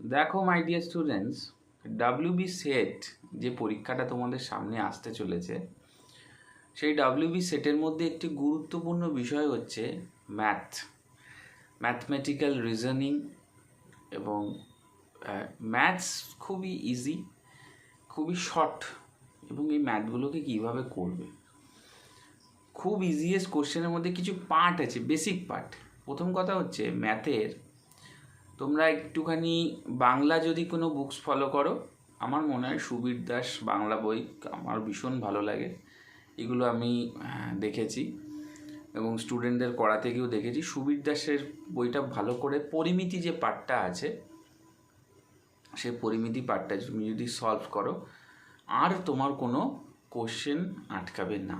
দেখো my dear students W B SET যে পরীক্ষাটা তোমাদের সামনে আসতে চলেছে, সেই ডাব্লিউবি সেটের মধ্যে একটি গুরুত্বপূর্ণ বিষয় হচ্ছে ম্যাথ ম্যাথমেটিক্যাল রিজনিং এবং ম্যাথস খুবই ইজি খুবই শর্ট এবং এই ম্যাথগুলোকে কীভাবে করবে? খুব ইজিয়েস্ট কোশ্চেনের মধ্যে কিছু পার্ট আছে বেসিক পার্ট প্রথম কথা হচ্ছে ম্যাথের তোমরা একটুখানি বাংলা যদি কোনো বুকস ফলো করো, আমার মনে হয় সুবীর দাস বাংলা বই আমার ভীষণ ভালো লাগে। এগুলো আমি দেখেছি। এবং স্টুডেন্টদের করাতে গিয়েও দেখেছি। সুবীর দাসের বইটা ভালো করে পরিমিতি যে পার্টটা আছে সেই পরিমিতি পার্টটা তুমি যদি সলভ করো, আর তোমার কোনো কোশ্চেন আটকাবে না।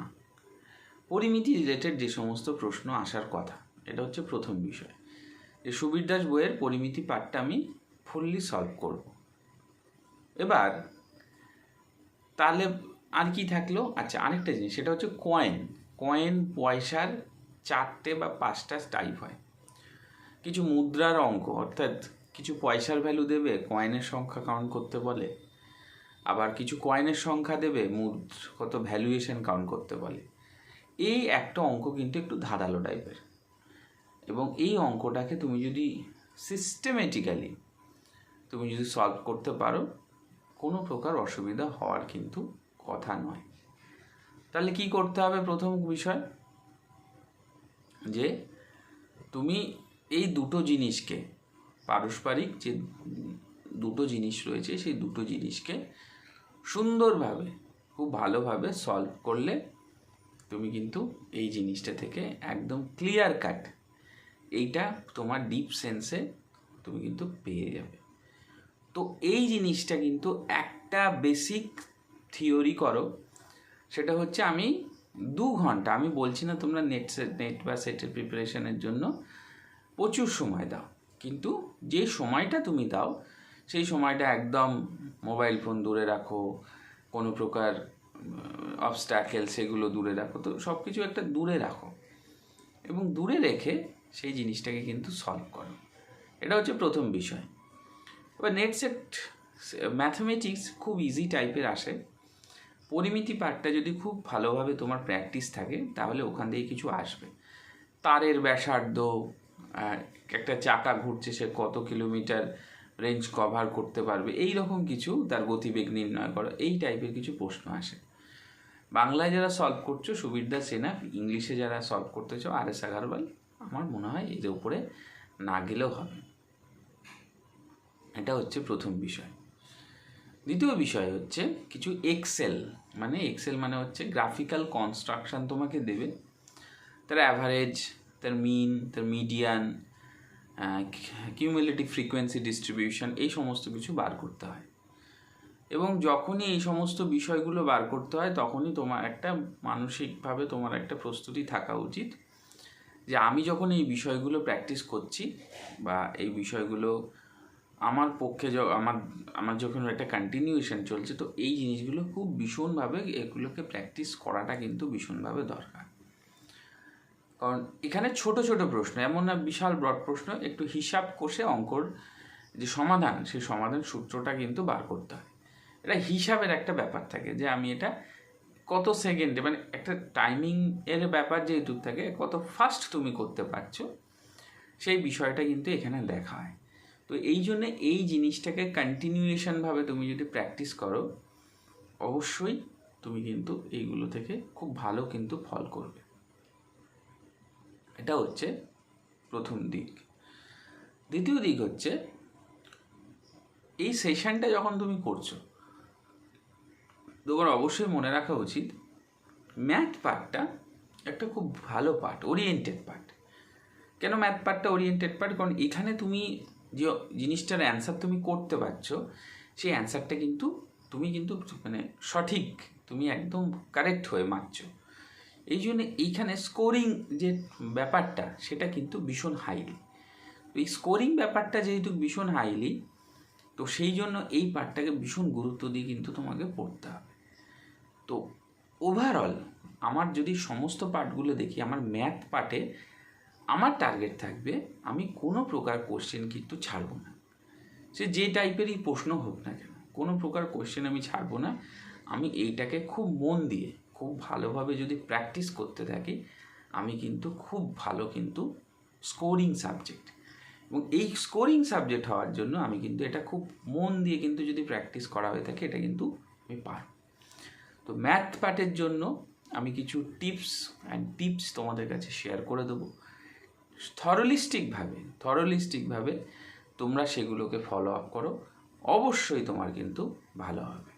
পরিমিতি রিলেটেড যে সমস্ত প্রশ্ন আসার কথা, এটা হচ্ছে প্রথম বিষয়। যে সুবীর দাস বইয়ের পরিমিতি পার্টটা আমি ফুললি সলভ করব। এবার, তাহলে আর কি থাকল? আচ্ছা আরেকটা জিনিস, সেটা হচ্ছে কয়েন কয়েন পয়সার চারটে বা পাঁচটা টাইপ হয়। কিছু মুদ্রার অঙ্ক, অর্থাৎ কিছু পয়সার ভ্যালু দেবে কয়েনের সংখ্যা কাউন্ট করতে বলে। আবার কিছু কয়েনের সংখ্যা দেবে মুদ কত ভ্যালুয়েশন কাউন্ট করতে বলে। এই একটা অঙ্ক কিন্তু একটু ধারালো টাইপের এবং এই অঙ্কটাকে তুমি যদি সিস্টেমেটিক্যালি তুমি যদি সলভ করতে পারো, কোনো প্রকার অসুবিধা হওয়ার কিন্তু কথা নয়। তাহলে কি করতে হবে প্রথম বিষয়? যে তুমি এই দুটো জিনিসকে, পারস্পরিক যে দুটো জিনিস রয়েছে, সেই দুটো জিনিসকে সুন্দরভাবে, খুব ভালোভাবে সলভ করলে তুমি কিন্তু এই জিনিসটা থেকে একদম ক্লিয়ার কাট এইটা তোমার ডিপ সেন্সে তুমি কিন্তু পেয়ে যাবে। তো এই জিনিসটা কিন্তু একটা বেসিক থিওরি করো, সেটা হচ্ছে আমি দু ঘণ্টা, আমি বলছি না তোমরা নেট সেট নেট বা সেটের প্রিপারেশনের জন্য প্রচুর সময় দাও, কিন্তু যে সময়টা তুমি দাও, সেই সময়টা একদম মোবাইল ফোন দূরে রাখো, কোনো প্রকার অবস্ট্যাকেল সেগুলো দূরে রাখো, তো সব কিছু একটা দূরে রাখো। এবং দূরে রেখে সেই জিনিসটাকে কিন্তু সলভ করো। এটা হচ্ছে প্রথম বিষয়। এবার নেট ম্যাথমেটিক্স খুব ইজি টাইপের আসে। পরিমিতি পার্টটা যদি খুব ভালোভাবে তোমার প্র্যাকটিস থাকে, তাহলে ওখান থেকে কিছু আসবে। তারের ব্যাসার্ধ একটা চাকা ঘুরছে, সে কত কিলোমিটার রেঞ্জ কভার করতে পারবে এই রকম কিছু তার গতিবেগ নির্ণয় করো। এই টাইপের কিছু প্রশ্ন আসে। বাংলায় যারা সলভ করছ সুবিধা সেনা ইংলিশে যারা সলভ করতে চাও আর এস আগারওয়াল আমার মনে হয় এর উপরে না গেলেও হবে। এটা হচ্ছে প্রথম বিষয়। দ্বিতীয় বিষয় হচ্ছে কিছু এক্সেল মানে এক্সেল মানে হচ্ছে গ্রাফিক্যাল কনস্ট্রাকশন তোমাকে দেবে। তার অ্যাভারেজ তার মিন তার মিডিয়ান কিউমুলেটিভ ফ্রিকোয়েন্সি ডিস্ট্রিবিউশন এই সমস্ত কিছু বার করতে হয়। এবং যখনই এই সমস্ত বিষয়গুলো বার করতে হয়, তখনই তোমার একটা মানসিকভাবে তোমার একটা প্রস্তুতি থাকা উচিত। যে আমি যখন এই বিষয়গুলো প্র্যাকটিস করছি বা এই বিষয়গুলো আমার পক্ষে আমার আমার যখন একটা কন্টিনিউয়েশন চলছে, তো এই জিনিসগুলো খুব ভীষণভাবে এগুলোকে প্র্যাকটিস করাটা কিন্তু ভীষণভাবে দরকার। কারণ এখানে ছোট ছোট প্রশ্ন, এমন না বিশাল ব্রড প্রশ্ন, একটু হিসাব কষে অঙ্কর যে সমাধান, সেই সমাধান সূত্রটা কিন্তু বার করতে হয়। এটা হিসাবের একটা ব্যাপার থাকে যে আমি এটা কত সেকেন্ডে মানে একটা টাইমিং এর ব্যাপার যেহেতু থাকে, কত ফাস্ট তুমি করতে পারছ, সেই বিষয়টা কিন্তু এখানে দেখা হয়। তো এই জন্য এই জিনিসটাকে কন্টিনিউয়েশনভাবে তুমি যদি প্র্যাকটিস করো, অবশ্যই তুমি কিন্তু এইগুলো থেকে খুব ভালো কিন্তু ফল করবে। এটা হচ্ছে প্রথম দিক। দ্বিতীয় দিক হচ্ছে, এই সেশনটা যখন তুমি করছ তোমার অবশ্যই মনে রাখা উচিত ম্যাথ পার্টটা একটা খুব ভালো পার্ট ওরিয়েন্টেড পার্ট কেন ম্যাথ পার্টটা ওরিয়েন্টেড পার্ট কারণ এখানে তুমি যে জিনিসটার অ্যান্সার তুমি করতে পারছ, সেই অ্যান্সারটা কিন্তু, তুমি কিন্তু মানে সঠিক, তুমি একদম কারেক্ট হয়ে মারছো। এই জন্য এইখানে স্কোরিং যে ব্যাপারটা, সেটা কিন্তু ভীষণ হাইলি এই স্কোরিং ব্যাপারটা যেহেতু ভীষণ হাইলি তো সেই জন্য এই পার্টটাকে ভীষণ গুরুত্ব দিয়ে কিন্তু তোমাকে পড়তে হবে। তো ওভারঅল আমার যদি সমস্ত পার্টগুলো দেখি, আমার ম্যাথ পার্টে আমার টার্গেট থাকবে, আমি কোনো প্রকার কোশ্চেন কিন্তু ছাড়বো না। সে যে টাইপেরই প্রশ্ন হোক না কেন, কোনো প্রকার কোশ্চেন আমি ছাড়বো না। আমি এইটাকে খুব মন দিয়ে, খুব ভালোভাবে যদি প্র্যাকটিস করতে থাকি, আমি কিন্তু খুব ভালো কিন্তু স্কোরিং সাবজেক্ট এবং এই স্কোরিং সাবজেক্ট হওয়ার জন্য আমি কিন্তু এটা খুব মন দিয়ে কিন্তু যদি প্র্যাকটিস করা হয়ে থাকে, এটা কিন্তু আমি পার তো ম্যাথ পার্টের জন্য আমি কিছু টিপস অ্যান্ড টিপস তোমাদের কাছে শেয়ার করে দেবো। থরলিস্টিকভাবে থরলিস্টিকভাবে তোমরা সেগুলোকে ফলো আপ করো। অবশ্যই তোমার কিন্তু ভালো হবে।